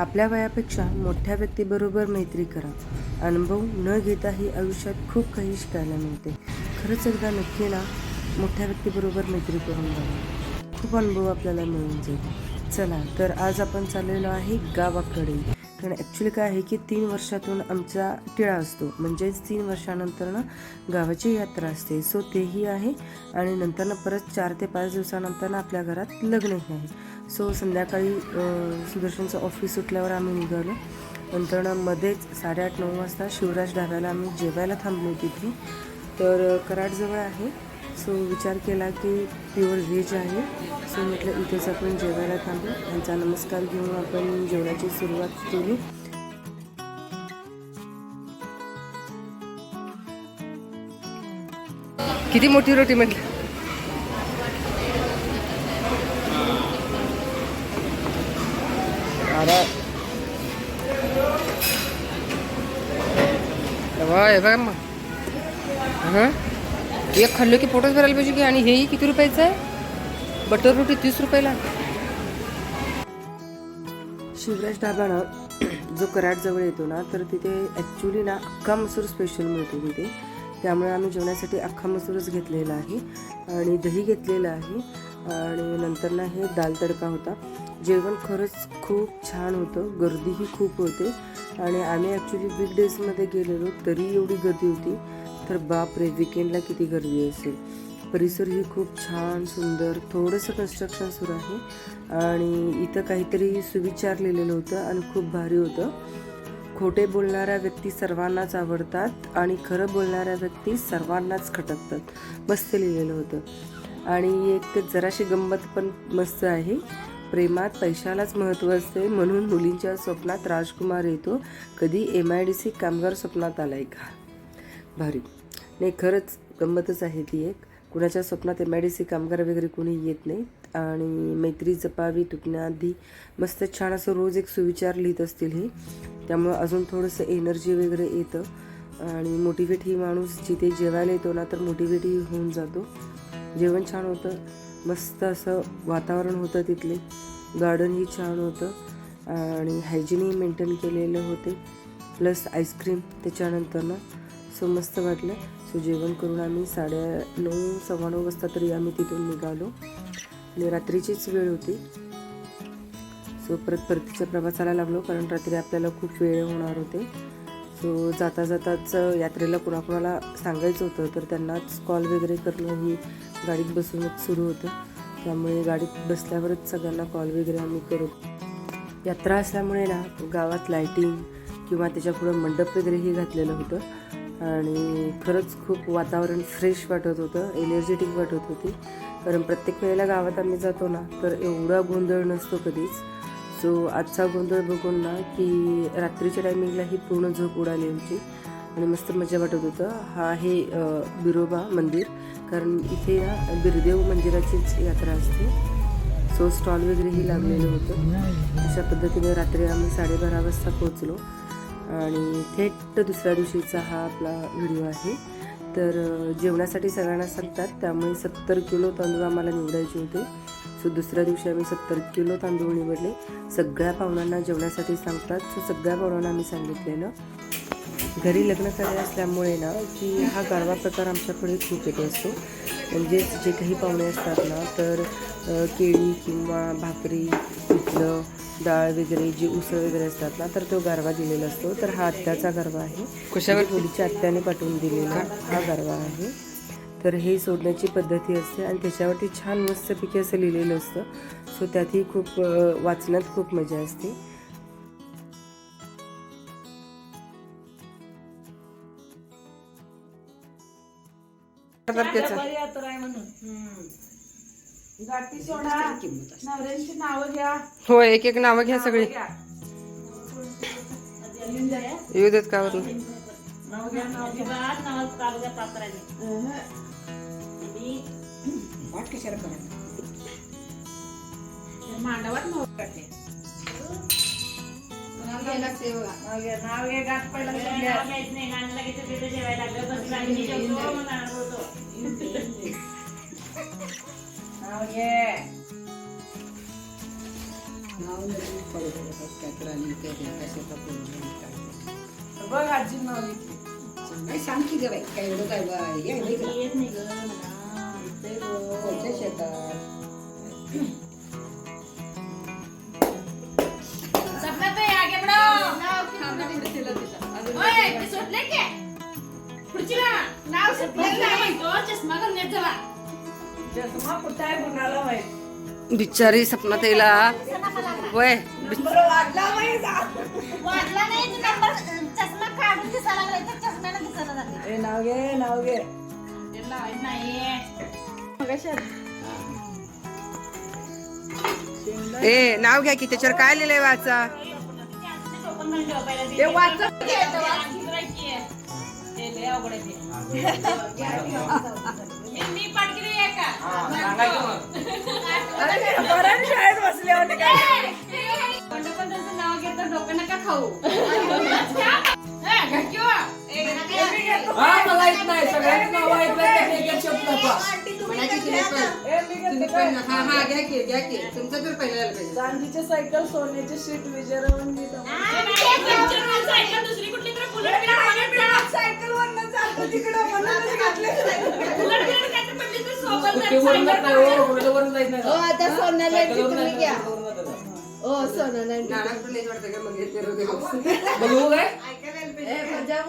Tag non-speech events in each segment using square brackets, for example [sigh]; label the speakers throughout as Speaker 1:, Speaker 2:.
Speaker 1: आपल्या वयापेक्षा मोठ्या व्यक्तीबरोबर मैत्री करा. अनुभव न घेताही आयुष्यात खूप काही शिकायला मिळते. खरंच एकदा नक्की ना मोठ्या व्यक्तीबरोबर मैत्री करून बघा. खूप अनुभव आपल्याला मिळून जाईल. चला तर आज आपण चाललेलो आहे गावाकडे. कारण ॲक्च्युली काय आहे की तीन वर्षातून आमचा टिळा असतो. म्हणजेच तीन वर्षानंतर ना गावाची यात्रा असते. सो तेही आहे. आणि नंतर ना परत चार ते पाच दिवसानंतर ना आपल्या घरात लग्नही आहे. सो संध्याकाळी सुदर्शनचं ऑफिस सुटल्यावर आम्ही निघालो. नंतर ना मध्येच साडेआठ नऊ वाजता शिवराज ढाब्याला आम्ही जेवायला थांबलो तिथे. तर कराडजवळ आहे. सो विचार केला की प्युअर व्हेज आहे. सो म्हटलं इथेच आपण जेवायला थांबू. त्यांचा नमस्कार घेऊन आपण जेवणाची सुरुवात केली. किती मोठी रोटी म्हटलं? बघा मग. हां एक खाल्लं की पोटच भरायला पाहिजे की? आणि हेही किती रुपयाचं आहे? बटर रोटी तीस रुपयाला. शिवराज ढाबा ना [clears throat] जो कराडजवळ येतो ना तर तिथे ॲक्च्युली ना अख्खा मसूर स्पेशल मिळतो तिथे. त्यामुळे आम्ही जेवणासाठी अख्खा मसूरच घेतलेला आहे आणि दही घेतलेलं आहे. आणि नंतर ना हे दाल तडका होता. जेवण खरंच खूप छान होतं. गर्दीही खूप होते. आणि आम्ही ॲक्च्युली बिग डेजमध्ये गेलेलो तरी एवढी गर्दी होती. तर बाप रे विकेंडला किती गर्दी असेल. परिसर ही खूप छान सुंदर थोडंसं कन्स्ट्रक्शन सुरू आहे. आणि इथं काहीतरी सुविचार लिहिलेलं होतं आणि खूप भारी होतं. खोटे बोलणाऱ्या व्यक्ती सर्वांनाच आवडतात आणि खरं बोलणाऱ्या व्यक्ती सर्वांनाच खटकतात. मस्त लिहिलेलं होतं. आणि एक जराशी गंमत पण मस्त आहे. प्रेमात पैशालाच महत्त्व असते म्हणून मुलींच्या स्वप्नात राजकुमार येतो. कधी एम आय डी सी कामगार स्वप्नात आलाय का? भारी. नाही खरंच गंमतच आहे ती एक. कुणाच्या स्वप्नात एम आय डी सी कामगार वगैरे कोणी येत नाहीत आणि मैत्री जपावी तुटण्याआधी मस्त छान असं रोज एक सुविचार लिहित असतील हे. त्यामुळं अजून थोडंसं एनर्जी वगैरे येतं. आणि मोटिवेट ही माणूस जिथे जेवायला येतो ना तर मोटिवेटही होऊन जातो. जेवण छान होतं. मस्त असं वातावरण होतं तिथले. गार्डनही छान होतं. आणि हायजीनही मेंटेन केलेलं होते. प्लस आईस्क्रीम त्याच्यानंतरनं सो मस्त वाटलं. सो जेवण करून आम्ही साडे नऊ सव्वा नऊ वाजता तरी आम्ही तिथून निघालो. आणि रात्रीचीच वेळ होती. सो परत परतीच्या प्रवासाला लागलो कारण रात्री आपल्याला खूप वेळ होणार होते. सो जाता जाताच यात्रेला कुणाकुणाला सांगायचं होतं तर त्यांनाच कॉल वगैरे करणं ही गाडीत बसूनच सुरू होतं. त्यामुळे गाडीत बसल्यावरच सगळ्यांना कॉल वगैरे आम्ही करत यात्रा असल्यामुळे ना गावात लायटिंग किंवा त्याच्यापुढं मंडप वगैरेही घातलेलं होतं. आणि खरंच खूप वातावरण फ्रेश वाटत होतं एनर्जेटिक वाटत होती. कारण प्रत्येक वेळेला गावात आम्ही जातो ना तर एवढा गोंधळ नसतो कधीच. सो आजचा गोंधळ बघून ना की रात्रीच्या टायमिंगला ही पूर्ण झोप उडाली आमची. आणि मस्त मजा वाटत होतं. हा आहे बिरोबा मंदिर. कारण इथे ना बिरदेव मंदिराचीच यात्रा असते. सो स्टॉल वगैरेही लागलेलं होतं. अशा पद्धतीने रात्री आम्ही साडेबारा वाजता पोहोचलो. आणि थेट दुसऱ्या दिवशीचा हा आपला व्हिडिओ आहे. तर जेवणासाठी सगळ्यांना सांगतात त्यामुळे सत्तर किलो तांदूळ आम्हाला निवडायचे होते. सो दुसऱ्या दिवशी आम्ही सत्तर किलो तांदूळ निवडले. सगळ्या पाहुण्यांना जेवणासाठी सांगतात. सो सगळ्या पाहुण्यांना आम्ही सांगितलेलं. घरी लग्न कार्य असल्यामुळे ना की हा गारवा प्रकार आमच्याकडे खूप येतो असतो. म्हणजेच जे काही पाहुणे असतात ना तर केळी किंवा भाकरी पिठलं डाळ वगैरे जे उसळ वगैरे असतात ना तर तो गारवा दिलेला असतो. तर हा आत्याचा गारवा आहे. कशावर मुलीच्या आत्याने पाठवून दिलेला हा. गारवा आहे. तर हे सोडण्याची पद्धती असते आणि त्याच्यावरती छान मस्तपैकी असं लिहिलेलं असतं. सो त्यातही खूप वाचण्यात खूप मजा असते.
Speaker 2: म्हणून. गाठी सोडा. नवऱ्यांची नावं घ्या.
Speaker 1: हो एक एक नावं घ्या. सगळी. येऊ देत का वरून?
Speaker 2: नाव घ्या नाव घ्या. अहं. ते मांडवात नाव काढते. नाव घ्या, गाठ पहिला सगळ्यात. नाव बघ आजी.
Speaker 3: काय सांग की गं बाई काय एवढं काय?
Speaker 2: येत नाही ग
Speaker 3: शेतात.
Speaker 2: नाव सुटलं? चष्मा घालण्यात.
Speaker 1: बिचारी वय
Speaker 4: चष्म्यानं दिसायला लागलाय
Speaker 2: ए नाव घे नाव घे. नाही
Speaker 1: ए नाव घ्या की त्याच्यावर काय लिहिलंय वाचा?
Speaker 2: ते शाळेत बसले होते काय नाव घेतं डोकं नका खाऊ. घ्या किंवा. ए, मी घेतो.
Speaker 5: मला येत नाही. नावं ऐकलं एक एक शब्द
Speaker 3: हा हा की तुमचं तर पाहिजे.
Speaker 2: चांदीचे सायकल सोन्याचे शीट दुसरी कुठली तर सायकल वरनं
Speaker 5: हो.
Speaker 4: आता सोन्याला तुम्ही घ्या
Speaker 5: नाही.
Speaker 4: ओ
Speaker 3: हे
Speaker 4: मजा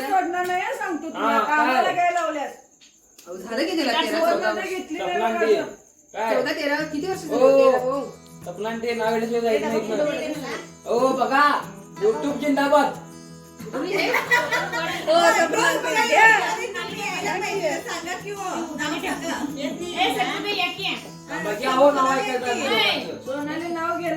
Speaker 2: सोडणार नाही हं, सांगतो तुला. कामाला
Speaker 5: काय?
Speaker 2: काय लावल्यास?
Speaker 3: अहो, झालं की त्याला
Speaker 2: घेतली नाही
Speaker 3: चौदा तेरा किती वर्ष
Speaker 5: जायचं. हो बघा. युट्यूब जिंदाबाद.
Speaker 2: सोनाली नाव घे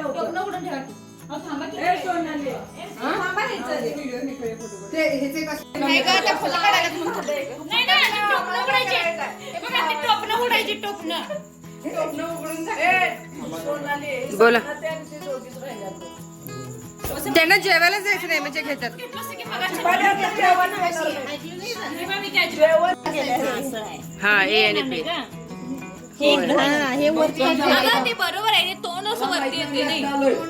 Speaker 1: बोला. त्यांना जेवायला जायचं नाही म्हणजे घेतात. हा ए आणि पी
Speaker 4: हे
Speaker 6: बरोबर आहे तोंड असं वरती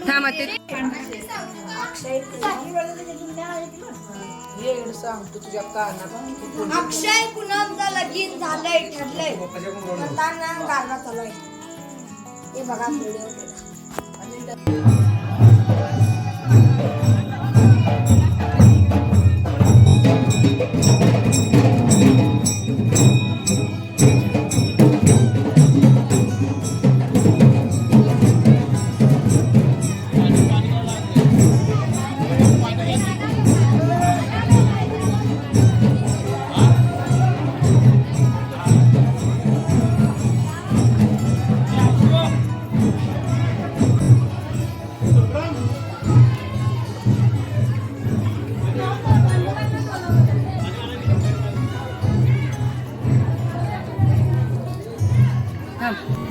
Speaker 1: हा मग ते
Speaker 2: तुझ्या
Speaker 4: अक्षय पुनमचं लगीन झालंय ठरलंय. चालू आहे. हे बघा व्हिडिओ
Speaker 3: Пока.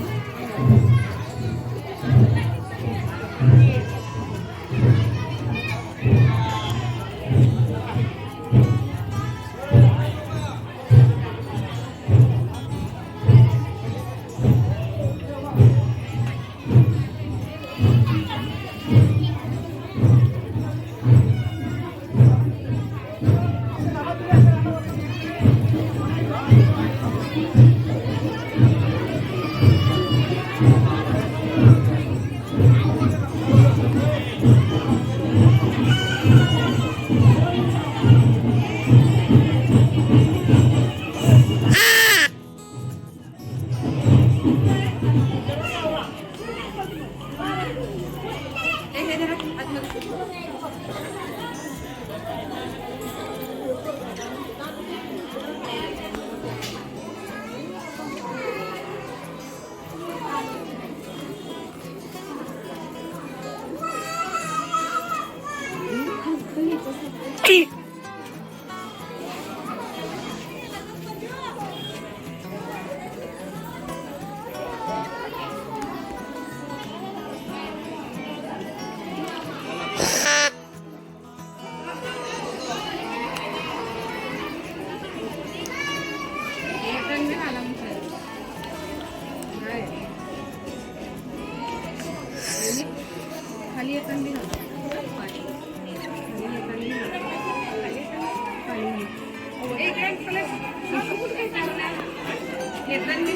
Speaker 3: येताना.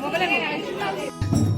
Speaker 3: एक एक